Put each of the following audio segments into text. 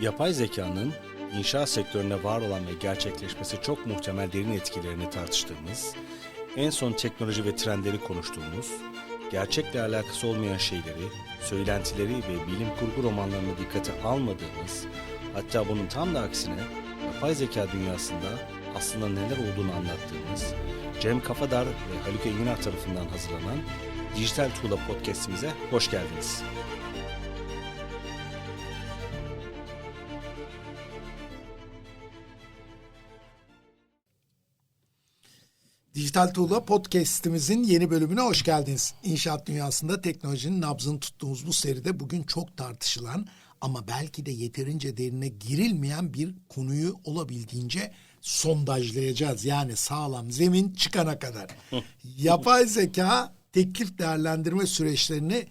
Yapay zekanın inşaat sektöründe var olan ve gerçekleşmesi çok muhtemel derin etkilerini tartıştığımız, en son teknoloji ve trendleri konuştuğumuz, gerçekle alakası olmayan şeyleri, söylentileri ve bilim kurgu romanlarını dikkate almadığımız, hatta bunun tam da aksine yapay zeka dünyasında aslında neler olduğunu anlattığımız, Cem Kafadar ve Haluk Enginar tarafından hazırlanan Dijital Tuğla Podcast'imize hoş geldiniz. Dijital Tuğla Podcast'imizin yeni bölümüne hoş geldiniz. İnşaat dünyasında teknolojinin nabzını tuttuğumuz bu seride bugün çok tartışılan ama belki de yeterince derine girilmeyen bir konuyu olabildiğince sondajlayacağız. Yani sağlam zemin çıkana kadar. Yapay zeka teklif değerlendirme süreçlerini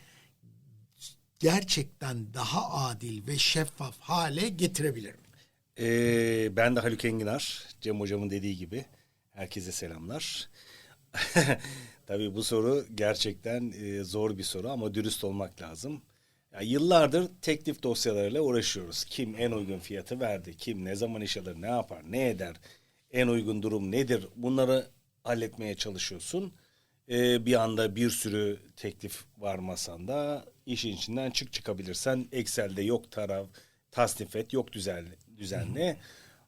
gerçekten daha adil ve şeffaf hale getirebilir mi? Ee, ben de Haluk Enginar. Cem Hocam'ın dediği gibi. Herkese selamlar. Tabii bu soru gerçekten e, zor bir soru ama dürüst olmak lazım. Ya yıllardır teklif dosyalarıyla uğraşıyoruz. Kim en uygun fiyatı verdi, kim ne zaman iş alır, ne yapar, ne eder, en uygun durum nedir bunları halletmeye çalışıyorsun. Ee, bir anda bir sürü teklif var masanda işin içinden çık çıkabilirsen Excel'de yok taraf, tasnif et, yok düzenli, düzenli.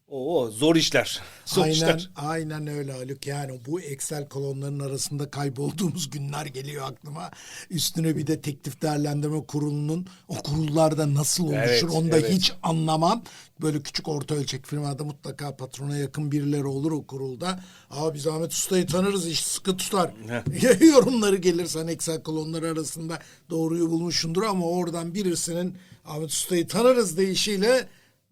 O zor işler. Zor aynen, işler. aynen öyle Haluk. Yani bu Excel kolonlarının arasında kaybolduğumuz günler geliyor aklıma. Üstüne bir de teklif değerlendirme kurulunun o kurullarda nasıl oluşur Evet, onu da evet. hiç anlamam. Böyle küçük orta ölçek firmada mutlaka patrona yakın birileri olur o kurulda. Aa biz Ahmet Usta'yı tanırız iş sıkı tutar. Yorumları gelirsen Excel kolonları arasında doğruyu bulmuşsundur ama oradan birisinin Ahmet Usta'yı tanırız deyişiyle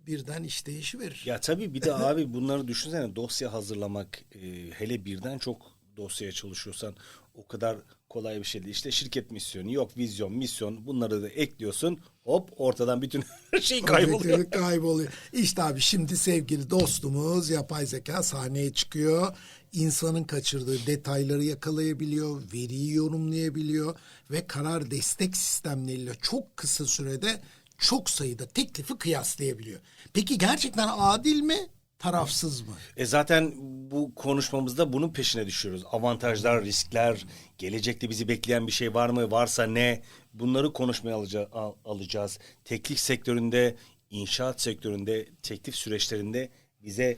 birden iş değişiverir. Ya tabii bir de abi bunları düşünsene dosya hazırlamak e, hele birden çok dosyaya çalışıyorsan o kadar kolay bir şey değil. İşte şirket misyonu yok vizyon misyon bunları da ekliyorsun hop ortadan bütün her şey kayboluyor. Kayboluyor. İşte abi şimdi sevgili dostumuz yapay zeka sahneye çıkıyor. İnsanın kaçırdığı detayları yakalayabiliyor, veriyi yorumlayabiliyor ve karar destek sistemleriyle çok kısa sürede çok sayıda teklifi kıyaslayabiliyor. Peki gerçekten adil mi, tarafsız mı? E zaten bu konuşmamızda bunun peşine düşüyoruz. Avantajlar, riskler, gelecekte bizi bekleyen bir şey var mı? Varsa ne? Bunları konuşmaya alaca- al- alacağız. Teklif sektöründe, inşaat sektöründe, teklif süreçlerinde bize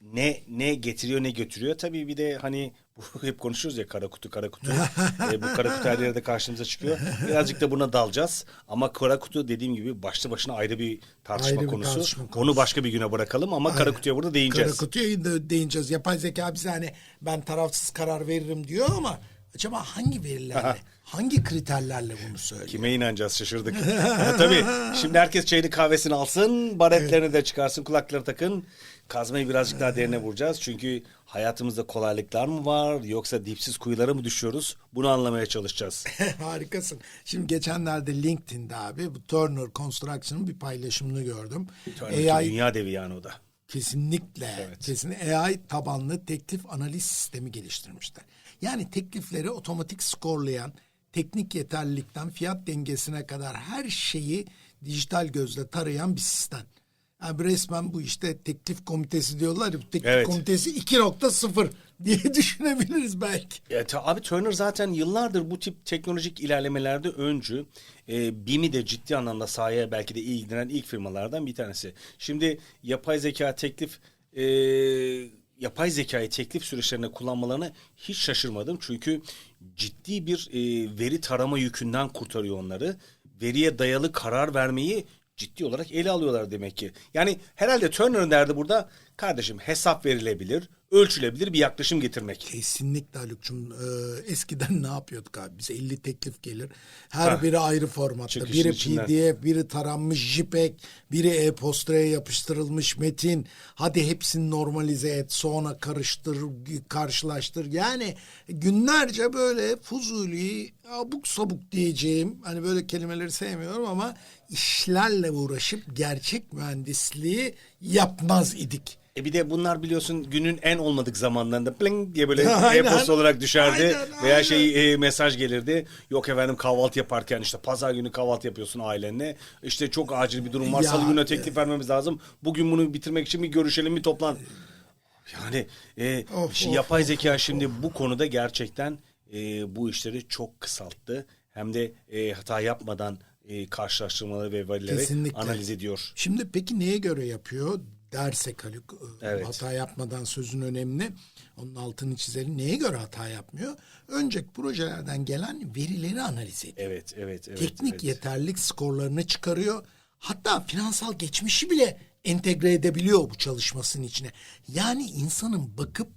ne ne getiriyor ne götürüyor. Tabii bir de hani hep konuşuyoruz ya kara kutu kara kutu. E, bu kara kutu her yerde karşımıza çıkıyor. Birazcık da buna dalacağız. Ama kara kutu dediğim gibi başlı başına ayrı bir tartışma Ayrı bir konusu. tartışma konusu. Onu başka bir güne bırakalım ama kara kutuya burada değineceğiz. Kara kutuya da değineceğiz. Yapay zeka bize hani ben tarafsız karar veririm diyor ama acaba hangi verilerle, hangi kriterlerle bunu söylüyor? Kime inanacağız şaşırdık. Ama tabii şimdi herkes çayını kahvesini alsın, baretlerini de çıkarsın, kulakları takın. Kazmayı birazcık daha derine vuracağız. Çünkü hayatımızda kolaylıklar mı var yoksa dipsiz kuyulara mı düşüyoruz? Bunu anlamaya çalışacağız. Harikasın. Şimdi geçenlerde LinkedIn'de abi bu Turner Construction'ın bir paylaşımını gördüm. Tabii AI Dünya devi yani o da. kesinlikle kesin AI tabanlı teklif analiz sistemi geliştirmişler. Yani teklifleri otomatik skorlayan, teknik yeterlilikten fiyat dengesine kadar her şeyi dijital gözle tarayan bir sistem. Yani resmen bu işte teklif komitesi diyorlar ya, bu teklif Evet. komitesi 2.0 diye düşünebiliriz belki. Ya, abi Turner zaten yıllardır bu tip teknolojik ilerlemelerde öncü. E, BİM'i de ciddi anlamda sahaya belki de ilgilenen ilk firmalardan bir tanesi. Şimdi yapay zeka teklif e, yapay zekayı teklif süreçlerinde kullanmalarına hiç şaşırmadım. Çünkü ciddi bir e, veri tarama yükünden kurtarıyor onları. Veriye dayalı karar vermeyi ciddi olarak ele alıyorlar demek ki. Yani herhalde Turner'ın derdi burada kardeşim hesap verilebilir, ölçülebilir bir yaklaşım getirmek. Kesinlikle Haluk'cum. Ee, eskiden ne yapıyorduk abi? Bize 50 teklif gelir. Her Ha. biri ayrı formatta. Çıkışın biri içinden. PDF, biri taranmış JPEG, biri e-postaya yapıştırılmış metin. Hadi hepsini normalize et, sonra karıştır, karşılaştır. Yani günlerce böyle fuzuli, abuk sabuk diyeceğim. Hani böyle kelimeleri sevmiyorum ama işlerle uğraşıp gerçek mühendisliği yapmaz idik. E bir de bunlar biliyorsun günün en olmadık zamanlarında pling diye böyle e-posta olarak düşerdi Aynen, veya aynen. şey e, mesaj gelirdi. Yok efendim kahvaltı yaparken işte pazar günü kahvaltı yapıyorsun ailenle. İşte çok acil bir durum var. Ya, Salı gününe teklif vermemiz lazım. Bugün bunu bitirmek için bir görüşelim bir toplan. Yani e, Of, of, yapay zeka şimdi bu konuda gerçekten e, bu işleri çok kısalttı. Hem de e, hata yapmadan e, karşılaştırmaları ve verileri Kesinlikle. analiz ediyor. Şimdi peki neye göre yapıyor dersek Haluk e, Evet. hata yapmadan sözün önemli. Onun altını çizelim. Neye göre hata yapmıyor? Önceki projelerden gelen verileri analiz ediyor. Evet, evet, evet. Teknik evet. yeterlilik skorlarını çıkarıyor. Hatta finansal geçmişi bile entegre edebiliyor bu çalışmasının içine. Yani insanın bakıp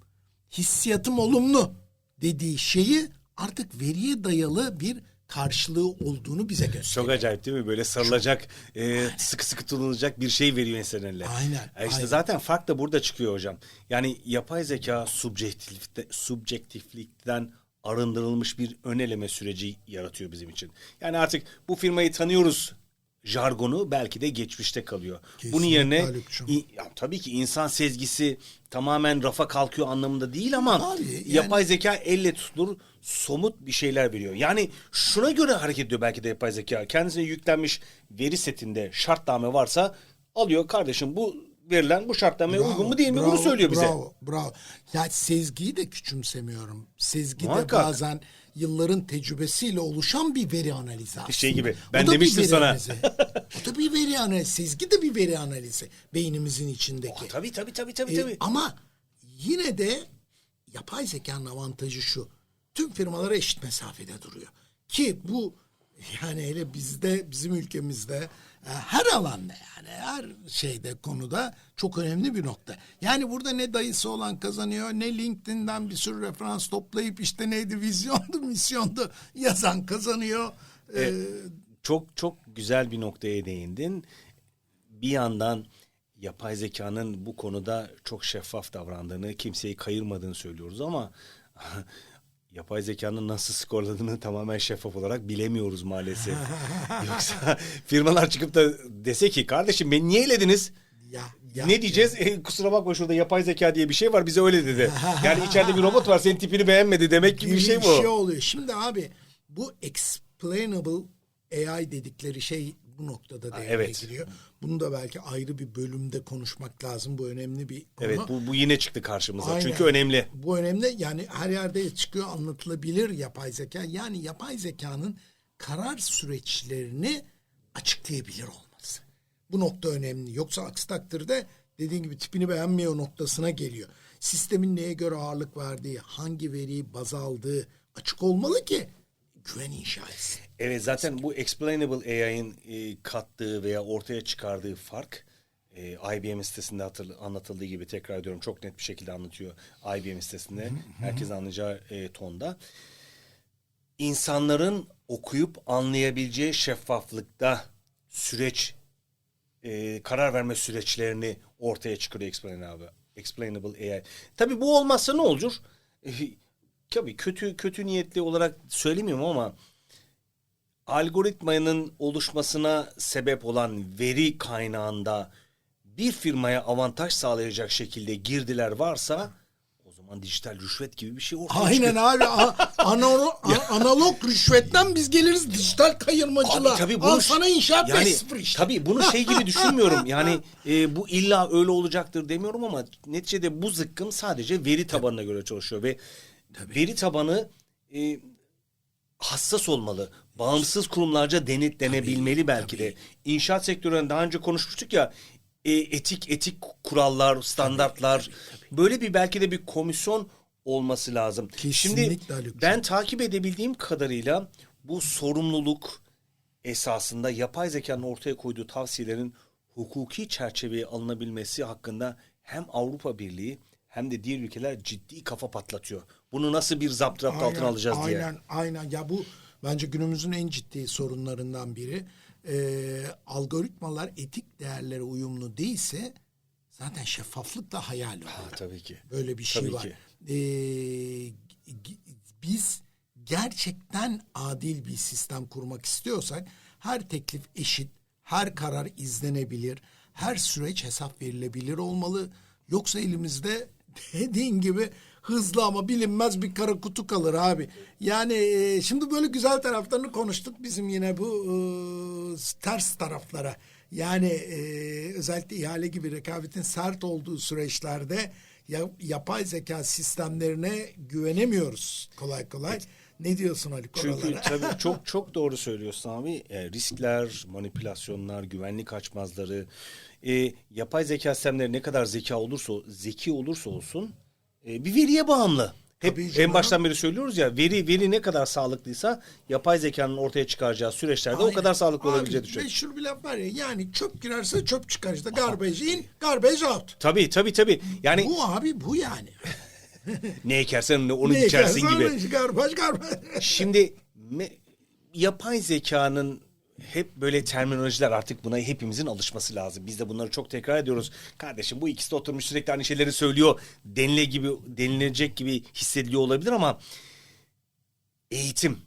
hissiyatım olumlu dediği şeyi artık veriye dayalı bir karşılığı olduğunu bize gösteriyor. Çok acayip değil mi? Böyle sarılacak, e, sıkı sıkı tutulacak bir şey veriyor insanın eline. Aynen, E işte aynen. zaten fark da burada çıkıyor hocam. Yani yapay zeka subjektifte, subjektiflikten arındırılmış bir öneleme süreci yaratıyor bizim için. Yani artık bu firmayı tanıyoruz jargonu belki de geçmişte kalıyor. Bunun Kesinlikle yerine Haluk'cum. i- ya, tabii ki insan sezgisi tamamen rafa kalkıyor anlamında değil ama Abi, yani- yapay zeka elle tutulur somut bir şeyler veriyor. Yani şuna göre hareket ediyor belki de yapay zeka. Kendisine yüklenmiş veri setinde şartname varsa alıyor kardeşim bu verilen bu şartnameye Bravo, uygun mu değil mi bravo, bunu söylüyor bize. Bravo, bravo. Ya sezgiyi de küçümsemiyorum. Sezgi de Muhakkak. bazen yılların tecrübesiyle oluşan bir veri analizi aslında. Şey gibi, ben demiştim sana. analizi. o da bir veri analizi. Sezgi de bir veri analizi beynimizin içindeki. Tabii tabii tabii tabii. Tabii. ama yine de yapay zekanın avantajı şu. Tüm firmalar eşit mesafede duruyor. Ki bu yani hele bizde bizim ülkemizde her alanda yani her şeyde konuda çok önemli bir nokta. Yani burada ne dayısı olan kazanıyor ne LinkedIn'den bir sürü referans toplayıp işte neydi vizyondu misyondu yazan kazanıyor. E, çok çok güzel bir noktaya değindin. Bir yandan yapay zekanın bu konuda çok şeffaf davrandığını, kimseyi kayırmadığını söylüyoruz ama yapay zekanın nasıl skorladığını tamamen şeffaf olarak bilemiyoruz maalesef. Yoksa firmalar çıkıp da dese ki kardeşim beni niye elediniz? ya, ya- ne diyeceğiz? E, kusura bakma şurada yapay zeka diye bir şey var bize öyle dedi. Yani içeride bir robot var senin tipini beğenmedi demek gibi bir şey bu. bir şey oluyor. Şimdi abi bu explainable AI dedikleri şey bu noktada devreye evet. giriyor. Bunu da belki ayrı bir bölümde konuşmak lazım. Bu önemli bir konu. Evet bu, bu yine çıktı karşımıza. Aynen. Çünkü önemli. Bu önemli. Yani her yerde çıkıyor anlatılabilir yapay zeka. Yani yapay zekanın karar süreçlerini açıklayabilir olması. Bu nokta önemli. Yoksa aksi takdirde dediğin gibi tipini beğenmiyor noktasına geliyor. Sistemin neye göre ağırlık verdiği, hangi veriyi baz aldığı açık olmalı ki güven inşa etsin. Evet zaten bu explainable AI'ın e, kattığı veya ortaya çıkardığı fark e, IBM sitesinde hatırl- anlatıldığı gibi tekrar ediyorum çok net bir şekilde anlatıyor IBM sitesinde herkes anlayacağı e, tonda. İnsanların okuyup anlayabileceği şeffaflıkta süreç e, karar verme süreçlerini ortaya çıkarıyor explainable, explainable AI. Tabii bu olmazsa ne olur? Tabii kötü kötü niyetli olarak söylemiyorum ama algoritmanın oluşmasına sebep olan veri kaynağında bir firmaya avantaj sağlayacak şekilde girdiler varsa o zaman dijital rüşvet gibi bir şey ortaya Aynen çıkıyor. abi. A- analo- a- analog rüşvetten biz geliriz dijital kayırmacılığa. Abi tabii Al bunu sana inşaat yani, 5.0 işte. Tabii bunu şey gibi düşünmüyorum. Yani e, bu illa öyle olacaktır demiyorum ama neticede bu zıkkım sadece veri tabanına göre çalışıyor ve veri tabanı e, hassas olmalı. Bağımsız kurumlarca denetlenebilmeli belki de. İnşaat sektöründen daha önce konuşmuştuk ya e, etik etik kurallar, standartlar böyle bir belki de bir komisyon olması lazım. Şimdi Kesinlikle Haluk'cum. ben takip edebildiğim kadarıyla bu sorumluluk esasında yapay zekanın ortaya koyduğu tavsiyelerin hukuki çerçeveye alınabilmesi hakkında hem Avrupa Birliği hem de diğer ülkeler ciddi kafa patlatıyor. Bunu nasıl bir zapturapt altına alacağız aynen, diye. Aynen, aynen. Ya bu bence günümüzün en ciddi sorunlarından biri. Ee, algoritmalar etik değerlere uyumlu değilse zaten şeffaflık da hayal oluyor. Ha, tabii ki. Böyle bir şey Tabii var. ki. Ee, biz gerçekten adil bir sistem kurmak istiyorsak her teklif eşit, her karar izlenebilir, her süreç hesap verilebilir olmalı. Yoksa elimizde dediğin gibi hızlı ama bilinmez bir kara kutu kalır abi. Yani e, şimdi böyle güzel taraflarını konuştuk bizim yine bu e, ters taraflara. Yani e, özellikle ihale gibi rekabetin sert olduğu süreçlerde ya, yapay zeka sistemlerine güvenemiyoruz kolay kolay. Ne diyorsun Haluk Çünkü oralara? tabii çok çok doğru söylüyorsun abi. E, riskler, manipülasyonlar, güvenlik açmazları, e, yapay zeka sistemleri ne kadar zeka olursa zeki olursa olsun e, bir veriye bağımlı. Hep Tabii en baştan beri söylüyoruz ya veri veri ne kadar sağlıklıysa yapay zekanın ortaya çıkaracağı süreçlerde o Aynen. kadar sağlıklı Abi, olabileceği düşünüyorum. Meşhur bir laf var ya yani çöp girerse çöp çıkar işte garbage in garbage out. Tabii tabii tabii. Yani Bu abi bu yani. ne ekersen onu Ne ekersen gibi. Garbage garbage. Şimdi me- yapay zekanın hep böyle terminolojiler artık buna hepimizin alışması lazım. Biz de bunları çok tekrar ediyoruz. Kardeşim bu ikisi de oturmuş sürekli aynı şeyleri söylüyor. Denile gibi denilecek gibi hissediliyor olabilir ama eğitim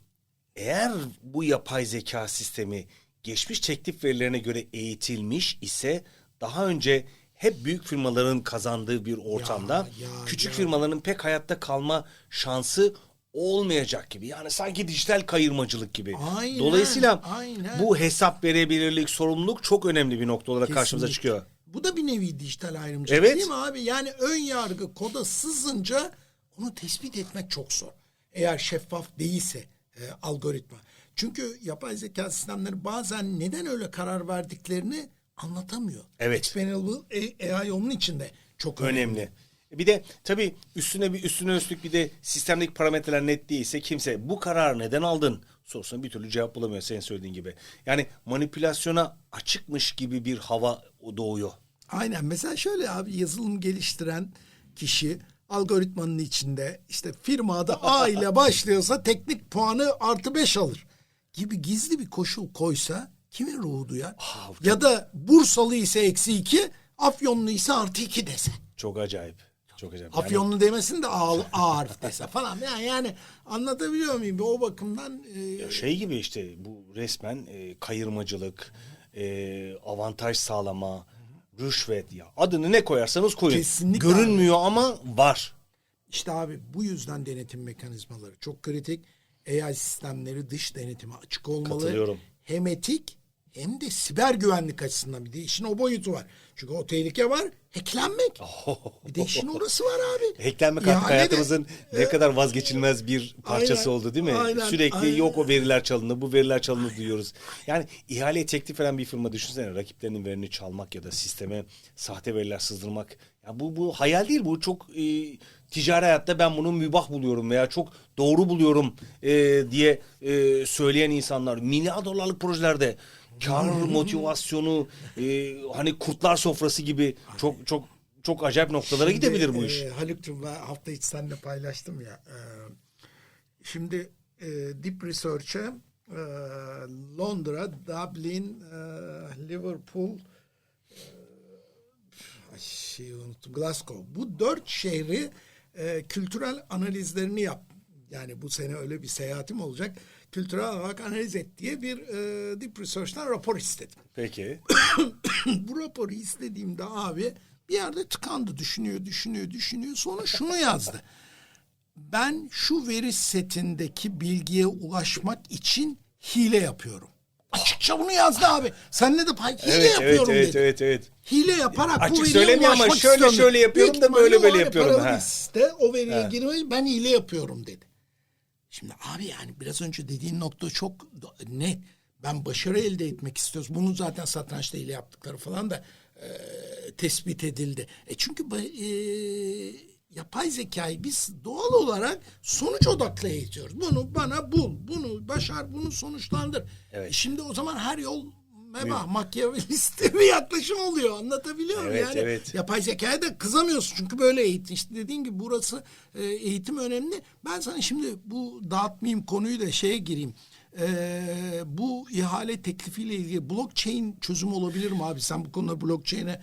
eğer bu yapay zeka sistemi geçmiş teklif verilerine göre eğitilmiş ise daha önce hep büyük firmaların kazandığı bir ortamda ya, küçük ya. firmaların pek hayatta kalma şansı olmayacak gibi. Yani sanki dijital kayırmacılık gibi. Aynen, Dolayısıyla aynen. bu hesap verebilirlik, sorumluluk çok önemli bir nokta olarak karşımıza Kesinlikle. çıkıyor. Bu da bir nevi dijital ayrımcılık Evet. değil mi abi? Yani ön yargı koda sızınca onu tespit etmek çok zor. Eğer şeffaf değilse e, algoritma. Çünkü yapay zeka sistemleri bazen neden öyle karar verdiklerini anlatamıyor. Evet. Explainable AI onun içinde çok önemli. Önemli. Bir de tabii üstüne bir üstüne üstlük bir de sistemdeki parametreler net değilse kimse bu kararı neden aldın sorusuna bir türlü cevap bulamıyor senin söylediğin gibi. Yani manipülasyona açıkmış gibi bir hava doğuyor. Aynen mesela şöyle abi yazılım geliştiren kişi algoritmanın içinde işte firma adı A ile başlıyorsa teknik puanı artı beş alır gibi gizli bir koşul koysa kimin ruhu duyar? Ah, ya da Bursalı ise eksi iki, Afyonlu ise artı iki dese. Çok acayip. Çok acayip. Yani- Afyonlu demesin de A, A harf dese falan. Yani, yani anlatabiliyor muyum? O bakımdan e, Ya şey gibi işte bu resmen e, kayırmacılık, e, avantaj sağlama, rüşvet ya adını ne koyarsanız koyun. Kesinlikle Görünmüyor ama var. İşte abi bu yüzden denetim mekanizmaları çok kritik. AI sistemleri dış denetime açık olmalı. Katılıyorum. Hem etik hem de siber güvenlik açısından bir de işin o boyutu var. Çünkü o tehlike var. Hacklenmek. Bir de işin orası var abi. Hacklenmek artık İhale de- hayatımızın ne kadar vazgeçilmez bir parçası Aynen, oldu değil mi? aynen, Sürekli aynen. yok o veriler çalındı, bu veriler çalındı duyuyoruz. Yani ihaleye teklif eden bir firma düşünsene rakiplerinin verini çalmak ya da sisteme sahte veriler sızdırmak. Ya bu bu hayal değil bu çok e, ticari hayatta ben bunu mübah buluyorum veya çok doğru buluyorum e, diye e, söyleyen insanlar milyar dolarlık projelerde kar motivasyonu e, hani kurtlar sofrası gibi çok çok çok acayip noktalara Şimdi, gidebilir bu iş. E, Haluk'cum ben hafta içi seninle paylaştım ya. E, şimdi e, Deep Research'e e, Londra, Dublin, e, Liverpool, e, ay, şeyi unuttum, Glasgow. Bu dört şehri e, kültürel analizlerini yap. Yani bu sene öyle bir seyahatim olacak. Kültürel olarak analiz et diye bir e, Deep Research'tan rapor istedim Peki. bu raporu istediğimde abi bir yerde tıkandı düşünüyor düşünüyor düşünüyor sonra şunu yazdı. Ben şu veri setindeki bilgiye ulaşmak için hile yapıyorum. Açıkça bunu yazdı abi. Senle de pay hile Evet, evet, yapıyorum evet, dedi. evet, evet. Hile yaparak Açık bu veriye söylemiyor ama ulaşmak şöyle istiyorum. şöyle yapıyorum Büyük da böyle böyle yapıyorum. Ha. o veriye girmeyi ben hile yapıyorum dedi. Şimdi abi yani biraz önce dediğin nokta çok net. Ben başarı elde etmek istiyoruz. Bunu zaten satrançta hile yaptıkları falan da e, tespit edildi. E çünkü e, yapay zekayı biz doğal olarak sonuç odaklı eğitiyoruz. Bunu bana bul, bunu başar, bunu sonuçlandır. Evet. E şimdi o zaman her yol mebah, makyavelist bir yaklaşım oluyor. Anlatabiliyor muyum? Evet, yani evet. yapay zekaya da kızamıyorsun çünkü böyle eğitim. İşte dediğin gibi burası e, eğitim önemli. Ben sana şimdi bu dağıtmayayım konuyu da şeye gireyim. E, bu ihale teklifiyle ilgili blockchain çözüm olabilir mi abi? Sen bu konuda blockchain'e e,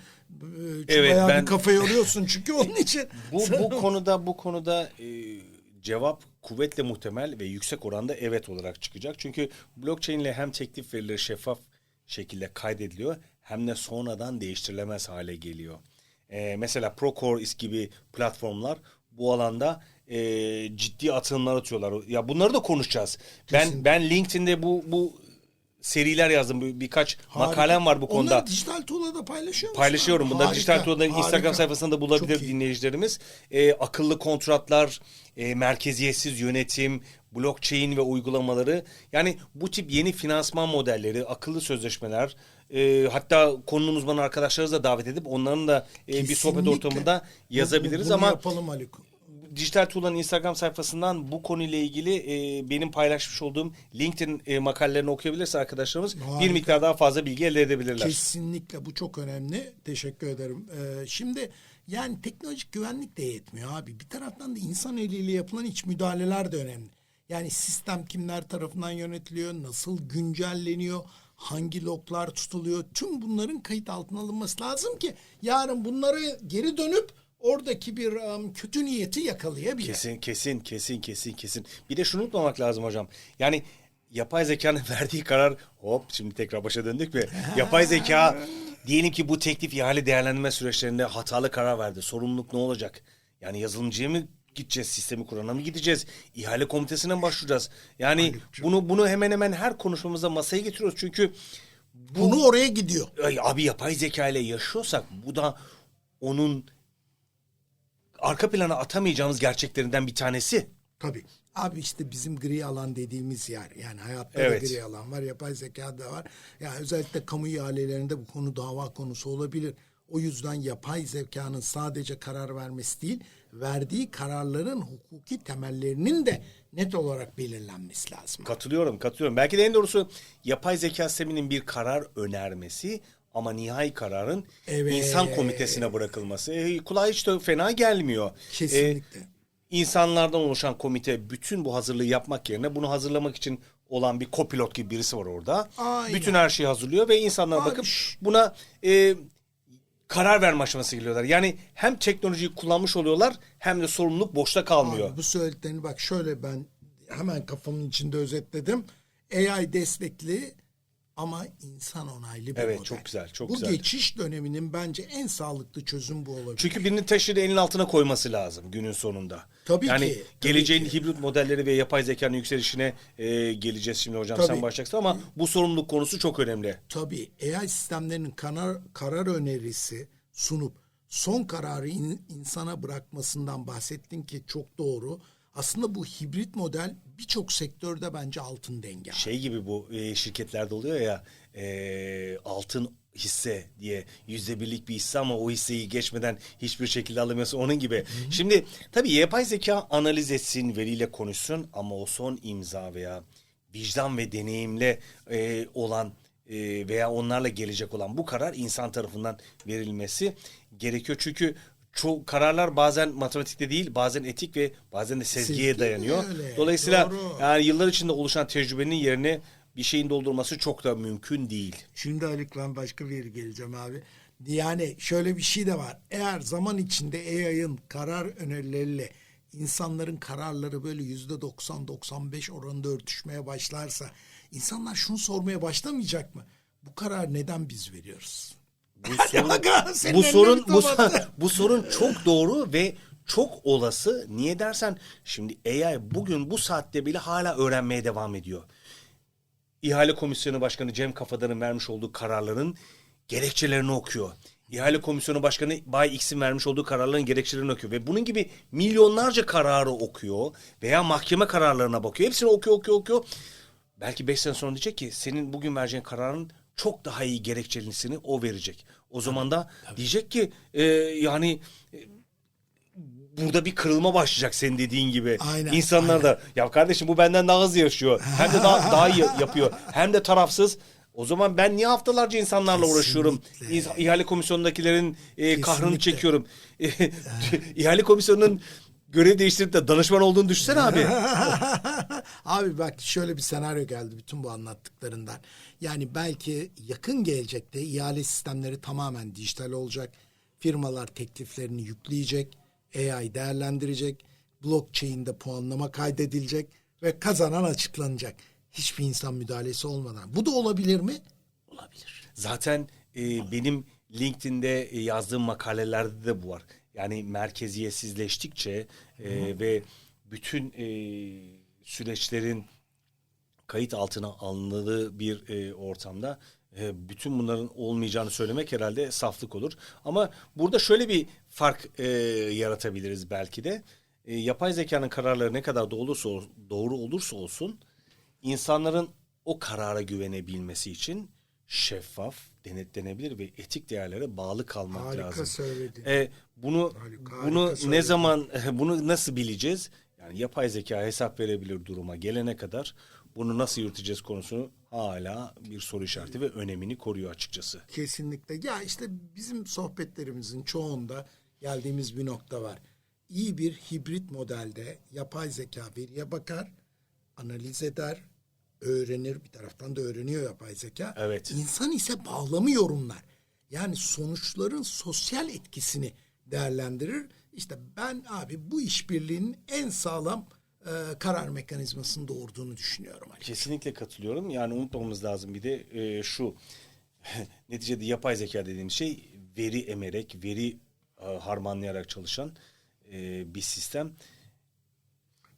Evet, bayağı ben- bir kafa yoruyorsun çünkü onun için. Bu bu konuda bu konuda e, cevap kuvvetle muhtemel ve yüksek oranda evet olarak çıkacak. Çünkü blockchain ile hem teklif verileri şeffaf şekilde kaydediliyor hem de sonradan değiştirilemez hale geliyor. E, mesela Procore gibi platformlar bu alanda e, ciddi atılımlar atıyorlar. Ya bunları da konuşacağız. Ben ben LinkedIn'de bu bu seriler yazdım. Bir- Birkaç makalem var bu konuda. Onları dijital tuğla da paylaşıyor musun? Paylaşıyorum. Bunları Harika, dijital harika. Instagram sayfasında bulabilir dinleyicilerimiz. Ee, akıllı kontratlar, e, merkeziyetsiz yönetim, blockchain ve uygulamaları. Yani bu tip yeni finansman modelleri, akıllı sözleşmeler, e, hatta konunun uzmanı arkadaşlarımızı da davet edip onların da e, bir sohbet Kesinlikle. ortamında yazabiliriz Bunu ama yapalım Haluk. Dijital Tuğla'nın Instagram sayfasından bu konuyla ilgili e, benim paylaşmış olduğum LinkedIn e, makalelerini okuyabilirse arkadaşlarımız bir Harika. miktar daha fazla bilgi elde edebilirler. Kesinlikle bu çok önemli. Teşekkür ederim. Ee, şimdi yani teknolojik güvenlik de yetmiyor abi. Bir taraftan da insan eliyle yapılan iç müdahaleler de önemli. Yani sistem kimler tarafından yönetiliyor, nasıl güncelleniyor, hangi loglar tutuluyor. Tüm bunların kayıt altına alınması lazım ki yarın bunları geri dönüp oradaki bir um, kötü niyeti yakalayabilir. Kesin kesin kesin kesin kesin. Bir de şunu unutmamak lazım hocam. Yani yapay zekanın verdiği karar hop şimdi tekrar başa döndük mü? yapay zeka diyelim ki bu teklif ihale değerlendirme süreçlerinde hatalı karar verdi. Sorumluluk ne olacak? Yani yazılımcıya mı gideceğiz, sistemi kurana mı gideceğiz? İhale komitesine mi başvuracağız? Yani bunu bunu hemen hemen her konuşmamızda masaya getiriyoruz. Çünkü Bunu oraya gidiyor. Ay, abi yapay zeka ile yaşıyorsak bu da onun arka plana atamayacağımız gerçeklerinden bir tanesi. Tabii. Abi işte bizim gri alan dediğimiz yer. Yani hayatta Evet. da gri alan var. Yapay zeka da var. Yani özellikle kamu ihalelerinde bu konu dava konusu olabilir. O yüzden yapay zekanın sadece karar vermesi değil, verdiği kararların hukuki temellerinin de net olarak belirlenmesi lazım. Katılıyorum, katılıyorum. Belki de en doğrusu yapay zeka sisteminin bir karar önermesi ama nihai kararın Evet. insan komitesine bırakılması. E, kulağa hiç de fena gelmiyor. Kesinlikle. E, insanlardan oluşan komite bütün bu hazırlığı yapmak yerine bunu hazırlamak için olan bir kopilot gibi birisi var orada. Aynen. Bütün her şeyi hazırlıyor ve insanlar Abi bakıp buna e, karar verme aşaması geliyorlar. Yani hem teknolojiyi kullanmış oluyorlar hem de sorumluluk boşta kalmıyor. Abi bu söylediklerini bak şöyle ben hemen kafamın içinde özetledim. AI destekli ama insan onaylı bir Evet, model. çok güzel, çok bu güzel. geçiş döneminin bence en sağlıklı çözüm bu olabilir. Çünkü birinin taşıdığı elinin altına koyması lazım günün sonunda. Tabii yani ki, tabii geleceğin ki. hibrit modelleri ve yapay zekanın yükselişine e, geleceğiz şimdi hocam Tabii. sen başlayacaksın ama bu sorumluluk konusu çok önemli. Tabii AI sistemlerinin karar, karar önerisi sunup son kararı in- insana bırakmasından bahsettin ki çok doğru. Aslında bu hibrit model birçok sektörde bence altın denge. Şey gibi bu e, şirketlerde oluyor ya e, altın hisse diye yüzde birlik bir hisse ama o hisseyi geçmeden hiçbir şekilde alamıyorsun onun gibi. Şimdi tabii yapay zeka analiz etsin, veriyle konuşsun ama o son imza veya vicdan ve deneyimle e, olan e, veya onlarla gelecek olan bu karar insan tarafından verilmesi gerekiyor. Çünkü çoğu kararlar bazen matematikte değil, bazen etik ve bazen de sezgiye Sezgi dayanıyor. öyle, Dolayısıyla doğru. yani yıllar içinde oluşan tecrübenin yerine bir şeyin doldurması çok da mümkün değil. Şimdi Haluk ben başka bir yere geleceğim abi. Yani şöyle bir şey de var. Eğer zaman içinde AI'ın karar önerileriyle insanların kararları böyle yüzde 90-95 oranında örtüşmeye başlarsa insanlar şunu sormaya başlamayacak mı? Bu karar neden biz veriyoruz? Bu sorun, Aga, senin bu sorun bu, bu sorun çok doğru ve çok olası. Niye dersen şimdi AI bugün bu saatte bile hala öğrenmeye devam ediyor. İhale Komisyonu Başkanı Cem Kafadar'ın vermiş olduğu kararların gerekçelerini okuyor. İhale Komisyonu Başkanı Bay X'in vermiş olduğu kararların gerekçelerini okuyor. Ve bunun gibi milyonlarca kararı okuyor veya mahkeme kararlarına bakıyor. Hepsini okuyor, okuyor, okuyor. Belki beş sene sonra diyecek ki senin bugün vereceğin kararın çok daha iyi gerekçelisini o verecek. O zaman da diyecek ki e, yani e, burada bir kırılma başlayacak senin dediğin gibi. Aynen, İnsanlar da ya kardeşim bu benden daha hızlı yaşıyor. Hem de daha, daha iyi yapıyor. Hem de tarafsız. O zaman ben niye haftalarca insanlarla uğraşıyorum? Kesinlikle. İh- İhale komisyonundakilerin e, kahrını çekiyorum. İhale komisyonunun görev değiştirip de danışman olduğunu düşünsene abi. Abi bak şöyle bir senaryo geldi bütün bu anlattıklarından. Yani belki yakın gelecekte ihale sistemleri tamamen dijital olacak. Firmalar tekliflerini yükleyecek. AI değerlendirecek. Blockchain'de puanlama kaydedilecek ve kazanan açıklanacak. Hiçbir insan müdahalesi olmadan. Bu da olabilir mi? Olabilir. Zaten e, benim LinkedIn'de e, yazdığım makalelerde de bu var. Yani merkeziyetsizleştikçe e, ve bütün e, süreçlerin kayıt altına alındığı bir e, ortamda e, bütün bunların olmayacağını söylemek herhalde saflık olur. Ama burada şöyle bir fark e, yaratabiliriz belki de. E, yapay zekanın kararları ne kadar doğru olursa, doğru olursa olsun insanların o karara güvenebilmesi için şeffaf, denetlenebilir ve etik değerlere bağlı kalmak Harika lazım. söyledin. E, bunu Harika, bunu harika ne zaman bunu nasıl bileceğiz? Yani yapay zeka hesap verebilir duruma gelene kadar bunu nasıl yürüteceğiz konusunu hala bir soru işareti ve önemini koruyor açıkçası. Kesinlikle. Ya işte bizim sohbetlerimizin çoğunda geldiğimiz bir nokta var. İyi bir hibrit modelde yapay zeka veriye bakar, analiz eder, öğrenir. Bir taraftan da öğreniyor yapay zeka. Evet. İnsan ise bağlamı yorumlar. Yani sonuçların sosyal etkisini değerlendirir. İşte ben abi bu işbirliğinin en sağlam e, karar mekanizmasını doğurduğunu düşünüyorum. Ali. Kesinlikle katılıyorum. Yani unutmamamız lazım bir de e, şu neticede yapay zeka dediğimiz şey veri emerek, veri e, harmanlayarak çalışan e, bir sistem.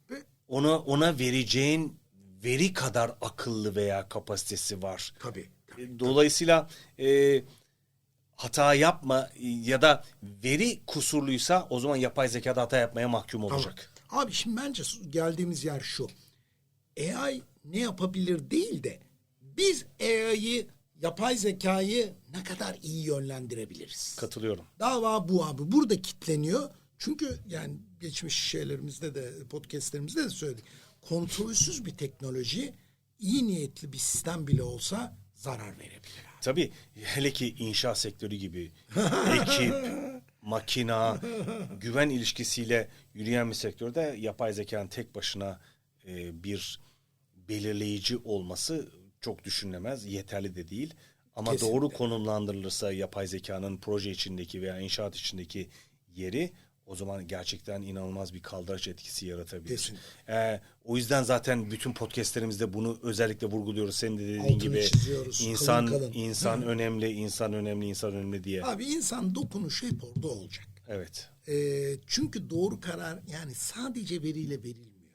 Ve Ona ona vereceğin veri kadar akıllı veya kapasitesi var. tabii. tabii. E, Dolayısıyla e, hata yapma ya da veri kusurluysa o zaman yapay zekada hata yapmaya mahkum olacak. Abi şimdi bence geldiğimiz yer şu. AI ne yapabilir değil de biz AI'yı, yapay zekayı ne kadar iyi yönlendirebiliriz? Katılıyorum. Dava bu abi. Burada kitleniyor. Çünkü yani geçmiş şeylerimizde de podcastlerimizde de söyledik. Kontrolsüz bir teknoloji iyi niyetli bir sistem bile olsa zarar verebilir. abi. Tabii hele ki inşaat sektörü gibi ekip, makina, güven ilişkisiyle yürüyen bir sektörde yapay zekanın tek başına e, bir belirleyici olması çok düşünülemez, yeterli de değil. Ama Kesinlikle. doğru konumlandırılırsa yapay zekanın proje içindeki veya inşaat içindeki yeri o zaman gerçekten inanılmaz bir kaldıraç etkisi yaratabilir. Kesinlikle. Ee, o yüzden zaten bütün podcastlerimizde bunu özellikle vurguluyoruz. Senin de dediğin Altını gibi çiziyoruz, insan kalın kalın. insan önemli, insan önemli, insan önemli diye. Abi insan dokunuşu hep orada olacak. Evet. Ee, çünkü doğru karar yani sadece veriyle verilmiyor.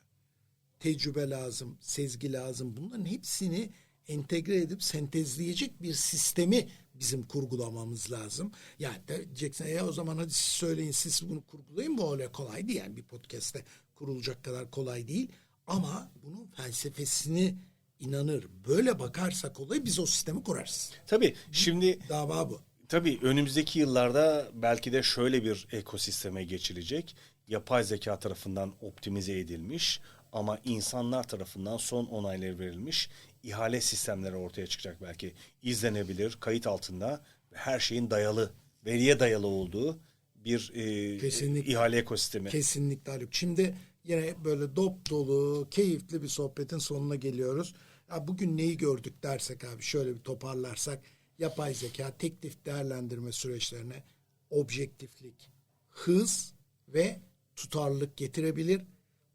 Tecrübe lazım, sezgi lazım. Bunların hepsini entegre edip sentezleyecek bir sistemi bizim kurgulamamız lazım. Yani diyeceksin e o zaman hadi siz söyleyin siz bunu kurgulayın bu öyle kolay değil. Yani bir podcast'te kurulacak kadar kolay değil. Ama bunun felsefesini inanır. Böyle bakarsak olay biz o sistemi kurarız. Tabii şimdi Dava bu. tabii önümüzdeki yıllarda belki de şöyle bir ekosisteme geçilecek. Yapay zeka tarafından optimize edilmiş ama insanlar tarafından son onayları verilmiş ihale sistemleri ortaya çıkacak belki. İzlenebilir, kayıt altında her şeyin dayalı, veriye dayalı olduğu bir e, Kesinlikle. ihale ekosistemi. Kesinlikle Haluk. Şimdi yine böyle dop dolu, keyifli bir sohbetin sonuna geliyoruz. Ya bugün neyi gördük dersek abi şöyle bir toparlarsak yapay zeka teklif değerlendirme süreçlerine objektiflik, hız ve tutarlılık getirebilir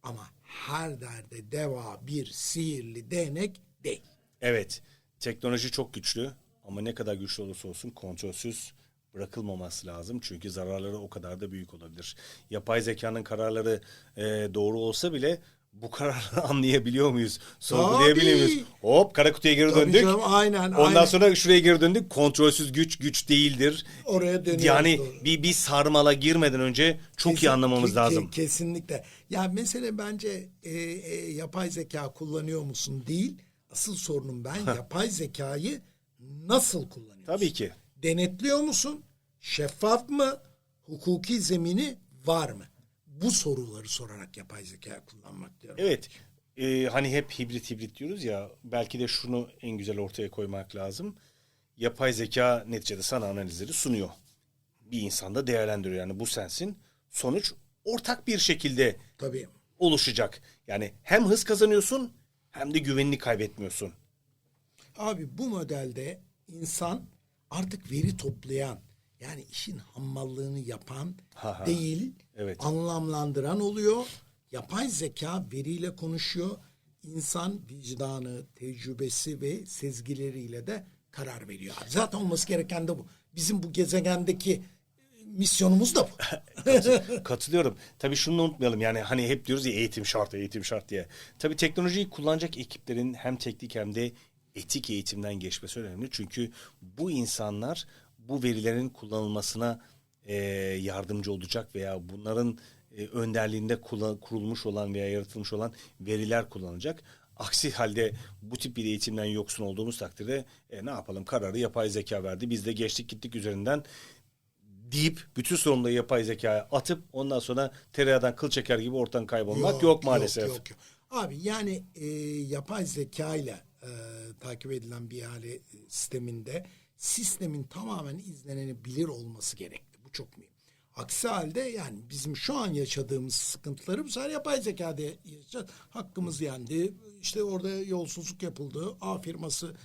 ama her derde deva bir sihirli değnek değil. Evet, teknoloji çok güçlü ama ne kadar güçlü olursa olsun kontrolsüz bırakılmaması lazım. Çünkü zararları o kadar da büyük olabilir. Yapay zekanın kararları e, doğru olsa bile bu kararı anlayabiliyor muyuz? Sorgulayabiliyor muyuz? Hop kara kutuya geri Tabii döndük. canım, aynen, Ondan aynen. sonra şuraya geri döndük. Kontrolsüz güç güç değildir. Oraya dönüyoruz Yani doğru. bir bir sarmala girmeden önce çok iyi Kesin- anlamamız ke- lazım. ke- kesinlikle. Ya mesele bence e, e, yapay zeka kullanıyor musun değil. Asıl sorunum ben yapay zekayı nasıl kullanıyorsun? Tabii ki. Denetliyor musun? Şeffaf mı? Hukuki zemini var mı? Bu soruları sorarak yapay zeka kullanmak diyorum. Evet. Ee, hani hep hibrit hibrit diyoruz ya belki de şunu en güzel ortaya koymak lazım. Yapay zeka neticede sana analizleri sunuyor. Bir insan da değerlendiriyor yani bu sensin. Sonuç ortak bir şekilde Tabii. oluşacak. Yani hem hız kazanıyorsun hem de güvenini kaybetmiyorsun. Abi bu modelde insan artık veri toplayan yani işin hammallığını yapan Ha ha. değil Evet. anlamlandıran oluyor. Yapay zeka veriyle konuşuyor. İnsan vicdanı, tecrübesi ve sezgileriyle de karar veriyor. Zaten olması gereken de bu. bizim bu gezegendeki misyonumuz da bu. Katılıyorum. Tabii şunu unutmayalım yani hani hep diyoruz ya eğitim şart, eğitim şart diye. Tabii teknolojiyi kullanacak ekiplerin hem teknik hem de etik eğitimden geçmesi önemli. Çünkü bu insanlar bu verilerin kullanılmasına e, yardımcı olacak veya bunların e, önderliğinde kullan- kurulmuş olan veya yaratılmış olan veriler kullanılacak. Aksi halde bu tip bir eğitimden yoksun olduğumuz takdirde e, ne yapalım kararı yapay zeka verdi. Biz de geçtik gittik üzerinden deyip bütün sorumluluğu yapay zekaya atıp ondan sonra tereyağdan kıl çeker gibi ortadan kaybolmak yok, maalesef. Yok, yok. Abi yani e, yapay zeka ile e, takip edilen bir ihale e, sisteminde sistemin tamamen izlenebilir olması gerekli. Bu çok mühim. Aksi halde yani bizim şu an yaşadığımız sıkıntıları bu sefer yapay zekada yaşayacağız. Hakkımız yendi. İşte orada yolsuzluk yapıldı. A firması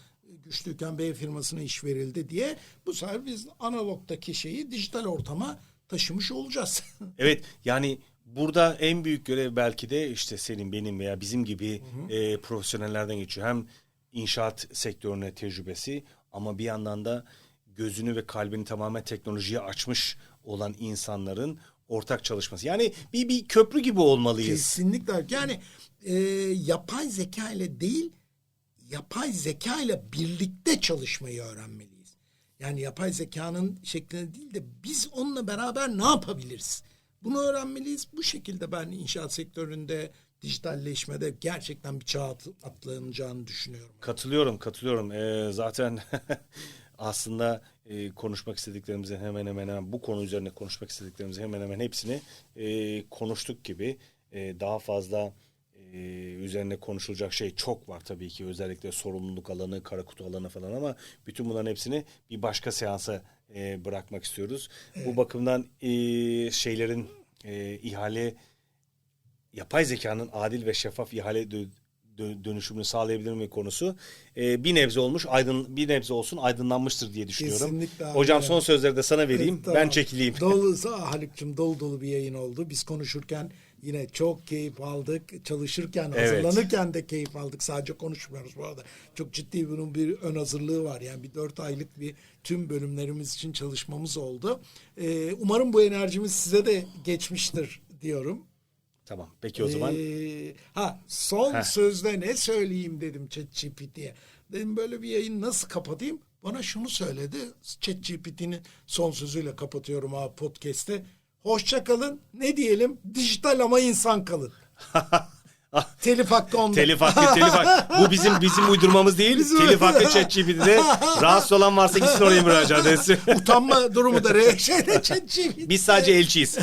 güçlüyken B firmasına iş verildi diye bu sefer biz analogdaki şeyi dijital ortama taşımış olacağız. Evet yani burada en büyük görev belki de işte senin benim veya bizim gibi e, profesyonellerden geçiyor. Hem inşaat sektörüne tecrübesi ama bir yandan da gözünü ve kalbini tamamen teknolojiye açmış olan insanların ortak çalışması. Yani bir bir köprü gibi olmalıyız. Kesinlikle. Yani e, yapay zeka ile değil, yapay zeka ile birlikte çalışmayı öğrenmeliyiz. Yani yapay zekanın şeklinde değil de biz onunla beraber ne yapabiliriz? Bunu öğrenmeliyiz. Bu şekilde ben inşaat sektöründe dijitalleşmede gerçekten bir çağ at- atlanacağını düşünüyorum. Katılıyorum, katılıyorum. Ee, zaten aslında e, konuşmak istediklerimizin hemen hemen hemen bu konu üzerine konuşmak istediklerimizin hemen hemen hepsini e, konuştuk gibi. E, daha fazla e, üzerine konuşulacak şey çok var tabii ki. Özellikle sorumluluk alanı, kara kutu alanı falan ama bütün bunların hepsini bir başka seansa e, bırakmak istiyoruz. Bu bakımdan e, şeylerin e, ihale yapay zekanın adil ve şeffaf ihale dö- dö- dönüşümünü sağlayabilir mi konusu e, bir nebze olmuş aydın bir nebze olsun aydınlanmıştır diye düşünüyorum. Kesinlikle abi. Hocam son sözleri de sana vereyim. Evet, tamam. Ben çekileyim. Dolu, Haluk'cum dolu dolu bir yayın oldu. Biz konuşurken yine çok keyif aldık. Çalışırken, Evet. hazırlanırken de keyif aldık. Sadece konuşmuyoruz bu arada. Çok ciddi bunun bir ön hazırlığı var. Yani bir dört aylık bir tüm bölümlerimiz için çalışmamız oldu. Ee, umarım bu enerjimiz size de geçmiştir diyorum. Tamam. Peki o zaman Ee, ha son Heh. sözde ne söyleyeyim dedim ChatGPT'ye. Dedim böyle bir yayın nasıl kapatayım? Bana şunu söyledi. ChatGPT'nin son sözüyle kapatıyorum abi podcast'te. Hoşça kalın. Ne diyelim? Dijital ama insan kalın. Telif hakkı onda. telif hakkı telif hakkı. Bu bizim bizim uydurmamız değil. Bizim- telif hakkı ChatGPT'de. Rahatsız olan varsa gitsin oraya müracaat etsin. Utanma durumu da re- şeyde ChatGPT. Biz sadece elçiyiz.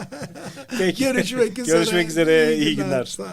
Peki. Görüşmek üzere. Görüşmek üzere. İyi günler. Sağ ol.